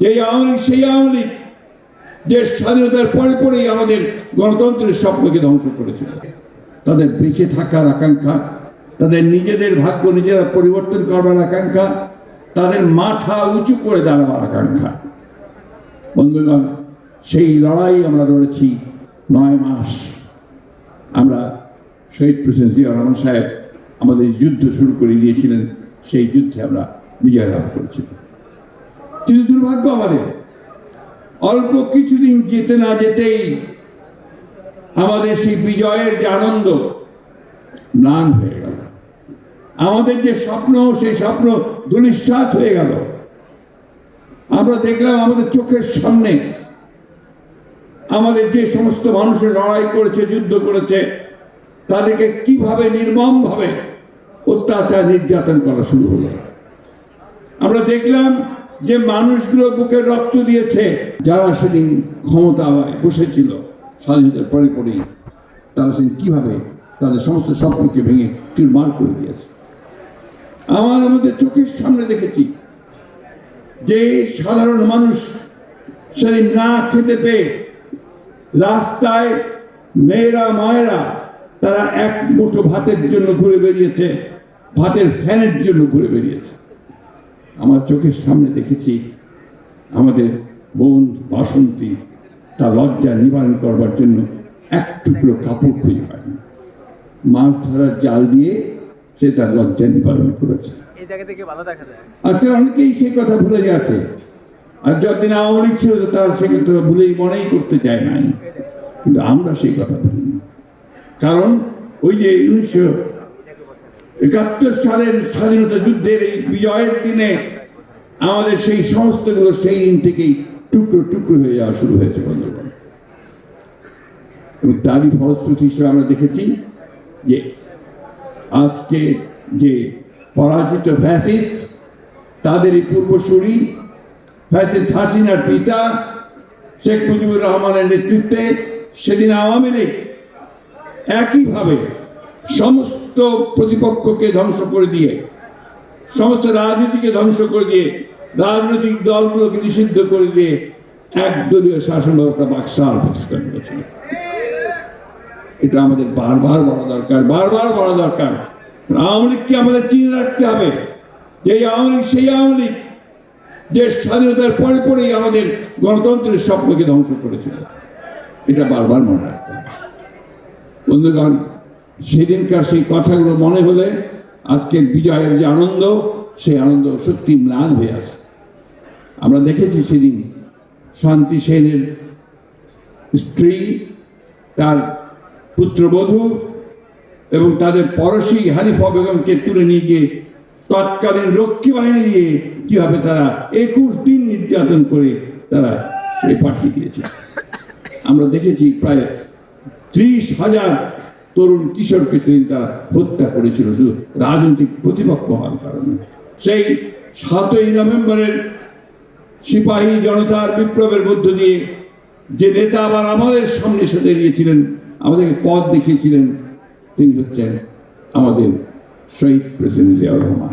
যে আওয়ামী লীগ, সেই আওয়ামী লীগ যে স্বাধীনতার পরে পরেই আমাদের গণতন্ত্রের স্বপ্নকে ধ্বংস করেছিল। তাদের বেঁচে থাকার আকাঙ্ক্ষা, তাদের নিজেদের ভাগ্য নিজেরা পরিবর্তন করবার আকাঙ্ক্ষা, তাদের মাথা উঁচু করে দাঁড়াবার আকাঙ্ক্ষা। বন্ধুগণ, সেই লড়াই আমরা লড়েছি নয় মাস। আমরা শহীদ প্রেসিডেন্ট জিয়া রহমান সাহেব আমাদের যুদ্ধ শুরু করে দিয়েছিলেন, সেই যুদ্ধে আমরা বিজয় লাভ করেছিলাম কিন্তু দুর্ভাগ্য আমাদের। অল্প কিছুদিন যেতে না যেতেই আমাদের সেই বিজয়ের যে আনন্দ ম্লান হয়ে গেল। আমাদের যে স্বপ্ন, সেই স্বপ্ন দুলিশ্বাত হয়ে গেল। আমরা দেখলাম আমাদের চোখের সামনে আমাদের যে সমস্ত মানুষের লড়াই করেছে, যুদ্ধ করেছে, তাদেরকে কীভাবে নির্মমভাবে অত্যাচার, নির্যাতন করা শুরু হলো। আমরা দেখলাম যে মানুষগুলো বুকে রক্ত দিয়েছে, যারা সেদিন ক্ষমতায় বসেছিল স্বাধীনতার পরে পরেই তারা সেদিন কীভাবে তাদের সমস্ত স্বপ্নকে ভেঙে চুরমার করে দিয়েছে। আমার আমাদের চোখের সামনে দেখেছি যে সাধারণ মানুষ সেদিন না খেতে পেয়ে রাস্তায় মেয়েরা, মায়েরা, তারা এক মুঠো ভাতের জন্য ঘুরে বেরিয়েছে ভাতের ফ্যানের জন্য ঘুরে বেরিয়েছে আমার চোখের সামনে দেখেছি আমাদের বোন বাসন্তী তার লজ্জা নিবারণ করবার জন্য এক টুকরো কাপড় খুঁজে পায়নি। মাছ ধরার জাল দিয়ে সে তার লজ্জা নিবারণ করেছে। আজকাল অনেকেই সেই কথা ভুলে যাচ্ছে আর যতদিন আওয়ামী লীগ ছিল তো তারা সে কথা ভুলেই মনেই করতে চায় নাই। কিন্তু আমরা সেই কথা ভুলিনি। কারণ ওই যে উনিশশো একাত্তর সালের স্বাধীনতা যুদ্ধের এই বিজয়ের দিনে আমাদের সেই সমস্তগুলো সেই দিন থেকেই টুকরো টুকরো হয়ে যাওয়া শুরু হয়েছে, বন্ধুগণ। এবং তারই ফলশ্রুতি হিসেবে আমরা দেখেছি যে আজকে যে পরাজিত ফ্যাসিস্ট তাদেরই পূর্বসূরি, ফ্যাসিস্ট হাসিনার পিতা শেখ মুজিবুর রহমানের নেতৃত্বে সেদিন আওয়ামী লীগ একইভাবে সমস্ত প্রতিপক্ষকে ধ্বংস করে দিয়ে, সমস্ত রাজনীতিকে ধ্বংস করে দিয়ে, রাজনৈতিক দলগুলোকে নিষিদ্ধ করে দিয়ে একদলীয় শাসন ব্যবস্থা বাকশাল প্রতিষ্ঠা করেছিল। এটা আমাদের বারবার বলা দরকার, বারবার বলা দরকার। আওয়ামী লীগকে আমাদের চিনে রাখতে হবে। যে আওয়ামী লীগ, সেই আওয়ামী লীগ যে স্বাধীনতার পরে পরেই আমাদের গণতন্ত্রের স্বপ্নকে ধ্বংস করেছিল। এটা বারবার মনে রাখতে হবে। বন্ধুগণ সেদিনকার সেই কথাগুলো মনে হলে আজকের বিজয়ের যে আনন্দ, সেই আনন্দ সত্যি ম্লান হয়ে আসে। আমরা দেখেছি সেদিন শান্তি সেনের স্ত্রী, তার পুত্রবধূ এবং তাদের পড়শি হানিফা বেগমকে তুলে নিয়ে গিয়ে তৎকালীন রক্ষী বাহিনী দিয়ে কীভাবে তারা একুশ দিন নির্যাতন করে তারা সে পাঠিয়ে দিয়েছে। আমরা দেখেছি প্রায় ত্রিশ হাজার তরুণ কিশোরকে তিনি তারা হত্যা করেছিল, শুধু রাজনৈতিক প্রতিপক্ষ হওয়ার কারণে। সেই সাতই নভেম্বরের সিপাহী জনতার বিপ্লবের মধ্য দিয়ে যে নেতা আবার আমাদের সামনে এসে দাঁড়িয়েছিলেন আমাদেরকে পথ দেখিয়েছিলেন, তিনি হচ্ছেন আমাদের শহীদ প্রেসিডেন্ট জিয়াউর রহমান।